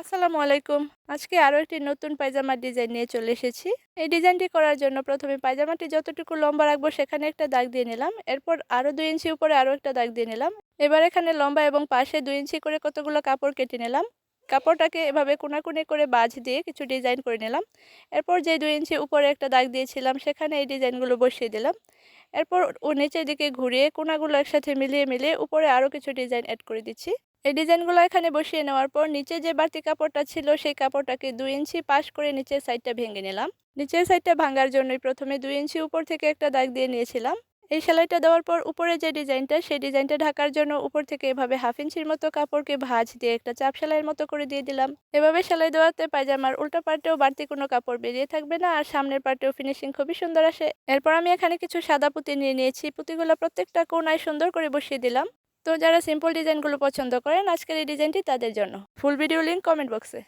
আসসালামু আলাইকুম। আজকে আরও একটি নতুন পায়জামার ডিজাইন নিয়ে চলে এসেছি। এই ডিজাইনটি করার জন্য প্রথমে পায়জামাটি যতটুকু লম্বা রাখব সেখানে একটা দাগ দিয়ে নিলাম। এরপর আরও দুই ইঞ্চি উপরে আরও একটা দাগ দিয়ে নিলাম। এবার এখানে লম্বা এবং পাশে দুই ইঞ্চি করে কতগুলো কাপড় কেটে নিলাম। কাপড়টাকে এভাবে কোনাকুনি করে বাজ দিয়ে কিছু ডিজাইন করে নিলাম। এরপর যে দুই ইঞ্চি উপরে একটা দাগ দিয়েছিলাম সেখানে এই ডিজাইনগুলো বসিয়ে দিলাম। এরপর ও নিচের দিকে ঘুরিয়ে কোনাগুলো একসাথে মিলিয়ে মিলিয়ে উপরে আরও কিছু ডিজাইন অ্যাড করে দিচ্ছি। এই ডিজাইনগুলো এখানে বসিয়ে নেওয়ার পর নিচে যে বাড়তি কাপড়টা ছিল, সেই কাপড়টাকে দুই ইঞ্চি পাশ করে নিচের সাইডটা ভেঙে নিলাম। নিচের সাইডটা ভাঙার জন্যই প্রথমে দুই ইঞ্চি উপর থেকে একটা দাগ দিয়ে নিয়েছিলাম। এই সেলাইটা দেওয়ার পর উপরে যে ডিজাইনটা, সেই ডিজাইনটা ঢাকার জন্য উপর থেকে এভাবে হাফ ইঞ্চির মতো কাপড়কে ভাঁজ দিয়ে একটা চাপ সেলাইয়ের মতো করে দিয়ে দিলাম। এভাবে সেলাই দেওয়াতে পায়জামার উল্টো পার্টেও বাড়তি কোনো কাপড় বেরিয়ে থাকবে না আর সামনের পার্টেও ফিনিশিং খুবই সুন্দর আসে। এরপর আমি এখানে কিছু সাদা পুঁতি নিয়ে নিয়েছি। পুঁতিগুলো প্রত্যেকটা কোনায় সুন্দর করে বসিয়ে দিলাম। তো যারা সিম্পল ডিজাইনগুলো পছন্দ করেন, আজকের এই ডিজাইনটি তাদের জন্য। ফুল ভিডিও লিঙ্ক কমেন্ট বক্সে